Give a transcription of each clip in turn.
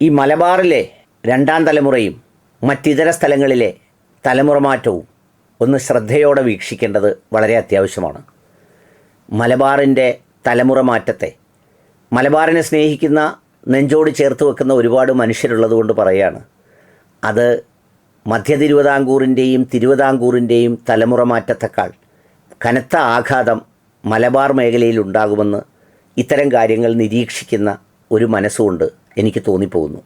ഈ മലബാറിലെ രണ്ടാം തലമുറയും മറ്റിതര സ്ഥലങ്ങളിലെ തലമുറ മാറ്റവും ഒന്ന് ശ്രദ്ധയോടെ വീക്ഷിക്കേണ്ടത് വളരെ അത്യാവശ്യമാണ്. മലബാറിന്റെ തലമുറ മാറ്റത്തെ മലബാറിനെ സ്നേഹിക്കുന്ന നെഞ്ചോട് ചേർത്ത് വെക്കുന്ന ഒരുപാട് മനുഷ്യരുള്ളതുകൊണ്ട് പറയുകയാണ് അത് മധ്യ തിരുവിതാംകൂറിന്റെയും തിരുവിതാംകൂറിന്റെയും തലമുറ മാറ്റത്തെക്കാൾ കനത്ത ആഘാതം മലബാർ മേഖലയിൽ ഉണ്ടാകുമെന്ന് ഇത്തരം കാര്യങ്ങൾ നിരീക്ഷിക്കുന്ന ഒരു മനസ്സുകൊണ്ട് എനിക്ക് തോന്നിപ്പോകുന്നു.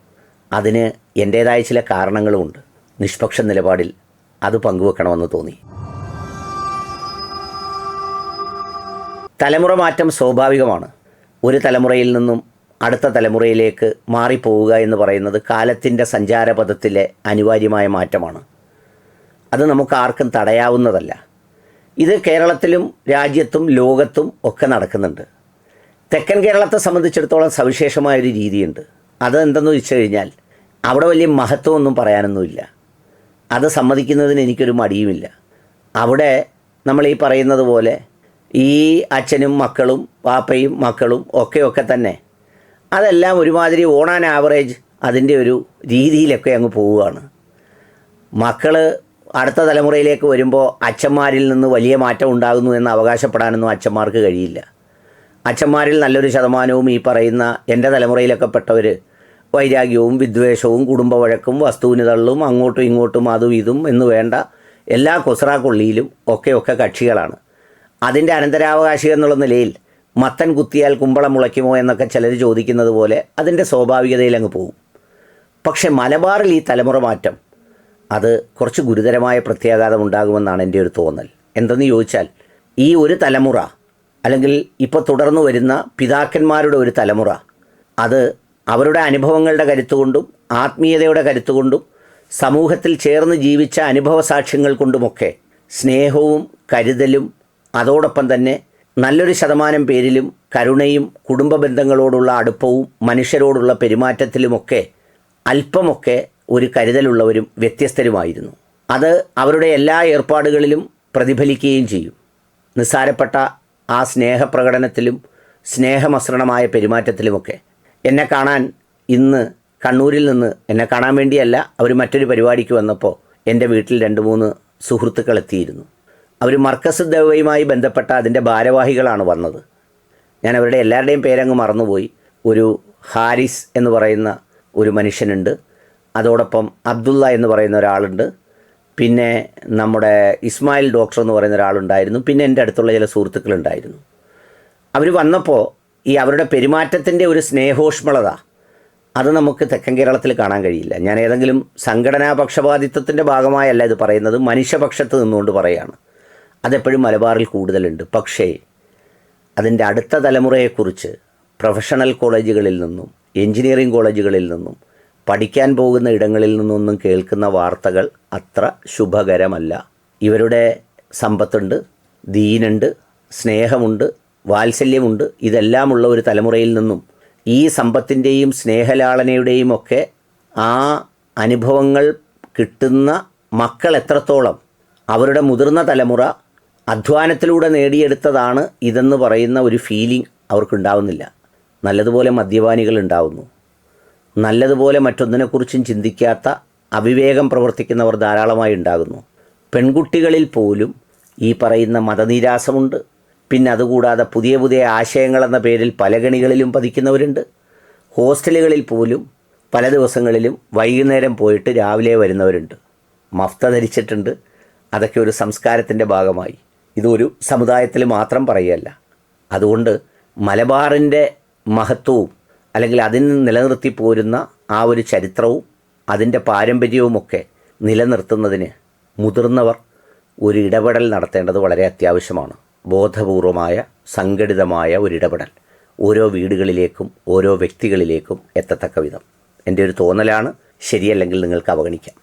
അതിന് എന്റേതായ ചില കാരണങ്ങളുമുണ്ട്. നിഷ്പക്ഷ നിലപാടിൽ അത് പങ്കുവെക്കണമെന്ന് തോന്നി. തലമുറ മാറ്റം സ്വാഭാവികമാണ്. ഒരു തലമുറയിൽ നിന്നും അടുത്ത തലമുറയിലേക്ക് മാറിപ്പോവുക എന്ന് പറയുന്നത് കാലത്തിന്റെ സഞ്ചാരപഥത്തിലെ അനിവാര്യമായ മാറ്റമാണ്. അത് നമുക്ക് ആർക്കും തടയാവുന്നതല്ല. ഇത് കേരളത്തിലും രാജ്യത്തും ലോകത്തും ഒക്കെ നടക്കുന്നുണ്ട്. തെക്കൻ കേരളത്തെ സംബന്ധിച്ചിടത്തോളം സവിശേഷമായൊരു രീതിയുണ്ട്. അത് എന്തെന്ന് വെച്ച് കഴിഞ്ഞാൽ അവിടെ വലിയ മഹത്വമൊന്നും പറയാനൊന്നുമില്ല. അത് സമ്മതിക്കുന്നതിന് എനിക്കൊരു മടിയുമില്ല. അവിടെ നമ്മൾ ഈ പറയുന്നത് പോലെ ഈ അച്ഛനും മക്കളും പാപ്പയും മക്കളും ഒക്കെ ഒക്കെ തന്നെ അതെല്ലാം ഒരുമാതിരി ഓൺ ആൻ ആവറേജ് അതിന്റെ ഒരു രീതിയിലൊക്കെ അങ്ങ് പോവുകയാണ്. മക്കൾ അടുത്ത തലമുറയിലേക്ക് വരുമ്പോൾ അച്ഛന്മാരിൽ നിന്ന് വലിയ മാറ്റം ഉണ്ടാകുന്നു എന്ന് അവകാശപ്പെടാനൊന്നും അച്ഛന്മാർക്ക് കഴിയില്ല. അച്ഛന്മാരിൽ നല്ലൊരു ശതമാനവും ഈ പറയുന്ന എന്റെ തലമുറയിലൊക്കെ പെട്ടവർ വൈരാഗ്യവും വിദ്വേഷവും കുടുംബ വഴക്കും വസ്തുവിന് തള്ളും അങ്ങോട്ടും ഇങ്ങോട്ടും അതും ഇതും എന്ന് വേണ്ട എല്ലാ കൊസ്രാക്കൊള്ളിയിലും ഒക്കെ ഒക്കെ കക്ഷികളാണ്. അതിന്റെ അനന്തരാവകാശി എന്നുള്ള നിലയിൽ മത്തൻ കുത്തിയാൽ കുമ്പളം മുളയ്ക്കുമോ എന്നൊക്കെ ചിലർ ചോദിക്കുന്നത് പോലെ അതിന്റെ സ്വാഭാവികതയിൽ അങ്ങ് പോകും. പക്ഷെ മലബാറിൽ ഈ തലമുറ മാറ്റം അത് കുറച്ച് ഗുരുതരമായ പ്രത്യാഘാതം ഉണ്ടാകുമെന്നാണ് എന്റെ ഒരു തോന്നൽ. എന്തെന്ന് ചോദിച്ചാൽ ഈ ഒരു തലമുറ അല്ലെങ്കിൽ ഇപ്പോൾ തുടർന്നു വരുന്ന പിതാക്കന്മാരുടെ ഒരു തലമുറ അത് അവരുടെ അനുഭവങ്ങളുടെ കരുത്തുകൊണ്ടും ആത്മീയതയുടെ കരുത്തുകൊണ്ടും സമൂഹത്തിൽ ചേർന്ന് ജീവിച്ച അനുഭവ സാക്ഷ്യങ്ങൾ കൊണ്ടുമൊക്കെ സ്നേഹവും കരുതലും അതോടൊപ്പം തന്നെ നല്ലൊരു ശതമാനം പേരിലും കരുണയും കുടുംബ ബന്ധങ്ങളോടുള്ള അടുപ്പവും മനുഷ്യരോടുള്ള പെരുമാറ്റത്തിലുമൊക്കെ അല്പമൊക്കെ ഒരു കരുതലുള്ളവരും വ്യത്യസ്തരുമായിരുന്നു. അത് അവരുടെ എല്ലാ ഏർപ്പാടുകളിലും പ്രതിഫലിക്കുകയും ചെയ്യും. നിസ്സാരപ്പെട്ട ആ സ്നേഹപ്രകടനത്തിലും സ്നേഹമസൃണമായ പെരുമാറ്റത്തിലുമൊക്കെ എന്നെ കാണാൻ ഇന്ന് കണ്ണൂരിൽ നിന്ന് എന്നെ കാണാൻ വേണ്ടിയല്ല അവർ മറ്റൊരു പരിപാടിക്ക് വന്നപ്പോൾ എന്റെ വീട്ടിൽ രണ്ട് മൂന്ന് സുഹൃത്തുക്കൾ എത്തിയിരുന്നു. അവർ മർക്കസ് ദേവയുമായി ബന്ധപ്പെട്ട അതിന്റെ ഭാരവാഹികളാണ് വന്നത്. ഞാൻ അവരുടെ എല്ലാവരുടെയും പേരങ്ങ് മറന്നുപോയി. ഒരു ഹാരിസ് എന്ന് പറയുന്ന ഒരു മനുഷ്യനുണ്ട്. അതോടൊപ്പം അബ്ദുള്ള എന്ന് പറയുന്ന ഒരാളുണ്ട്. പിന്നെ നമ്മുടെ ഇസ്മായിൽ ഡോക്ടർ എന്ന് പറയുന്ന ഒരാളുണ്ടായിരുന്നു. പിന്നെ എന്റെ അടുത്തുള്ള ചില സുഹൃത്തുക്കളുണ്ടായിരുന്നു അവർ വന്നപ്പോൾ ഈ അവരുടെ പെരുമാറ്റത്തിന്റെ ഒരു സ്നേഹോഷ്മളത അത് നമുക്ക് തെക്കൻ കേരളത്തിൽ കാണാൻ കഴിയില്ല. ഞാൻ ഏതെങ്കിലും സംഘടനാ പക്ഷപാതിത്വത്തിന്റെ ഭാഗമായല്ല ഇത് പറയുന്നത് മനുഷ്യപക്ഷത്ത് നിന്നുകൊണ്ട് പറയുകയാണ് അതെപ്പോഴും മലബാറിൽ കൂടുതലുണ്ട്. പക്ഷേ അതിന്റെ അടുത്ത തലമുറയെക്കുറിച്ച് പ്രൊഫഷണൽ കോളേജുകളിൽ നിന്നും എഞ്ചിനീയറിംഗ് കോളേജുകളിൽ നിന്നും പഠിക്കാൻ പോകുന്ന ഇടങ്ങളിൽ നിന്നൊന്നും കേൾക്കുന്ന വാർത്തകൾ അത്ര ശുഭകരമല്ല. ഇവരുടെ സമ്പത്തുണ്ട് ദീനുണ്ട് സ്നേഹമുണ്ട് വാത്സല്യമുണ്ട്. ഇതെല്ലാമുള്ള ഒരു തലമുറയിൽ നിന്നും ഈ സമ്പത്തിന്റെയും സ്നേഹലാളനയുടെയും ഒക്കെ ആ അനുഭവങ്ങൾ കിട്ടുന്ന മക്കൾ എത്രത്തോളം അവരുടെ മുതിർന്ന തലമുറ അധ്വാനത്തിലൂടെ നേടിയെടുത്തതാണ് ഇതെന്ന് പറയുന്ന ഒരു ഫീലിംഗ് അവർക്കുണ്ടാവുന്നില്ല. നല്ലതുപോലെ മദ്യപാനികൾ ഉണ്ടാവുന്നു. നല്ലതുപോലെ മറ്റൊന്നിനെക്കുറിച്ചും ചിന്തിക്കാത്ത അവിവേകം പ്രവർത്തിക്കുന്നവർ ധാരാളമായി ഉണ്ടാകുന്നു. പെൺകുട്ടികളിൽ പോലും ഈ പറയുന്ന മതനിരാസമുണ്ട് പിന്നെ അതുകൂടാതെ പുതിയ പുതിയ ആശയങ്ങളെന്ന പേരിൽ പല ഗണികളിലും പതിക്കുന്നവരുണ്ട്. ഹോസ്റ്റലുകളിൽ പോലും പല ദിവസങ്ങളിലും വൈകുന്നേരം പോയിട്ട് രാവിലെ വരുന്നവരുണ്ട്. മഫ്ത ധരിച്ചിട്ടുണ്ട്. അതൊക്കെ ഒരു സംസ്കാരത്തിന്റെ ഭാഗമായി. ഇതൊരു സമുദായത്തിൽ മാത്രം പറയുകയല്ല. അതുകൊണ്ട് മലബാറിന്റെ മഹത്വവും അല്ലെങ്കിൽ അതിന് നിലനിർത്തി പോരുന്ന ആ ഒരു ചരിത്രവും അതിന്റെ പാരമ്പര്യവുമൊക്കെ നിലനിർത്തുന്നതിന് മുതിർന്നവർ ഒരു ഇടപെടൽ നടത്തേണ്ടത് വളരെ അത്യാവശ്യമാണ്. ബോധപൂർവമായ സംഘടിതമായ ഒരിടപെടൽ ഓരോ വീടുകളിലേക്കും ഓരോ വ്യക്തികളിലേക്കും എത്തത്തക്ക വിധം. എന്റെ ഒരു തോന്നലാണ് ശരിയല്ലെങ്കിൽ നിങ്ങൾക്ക് അവഗണിക്കാം.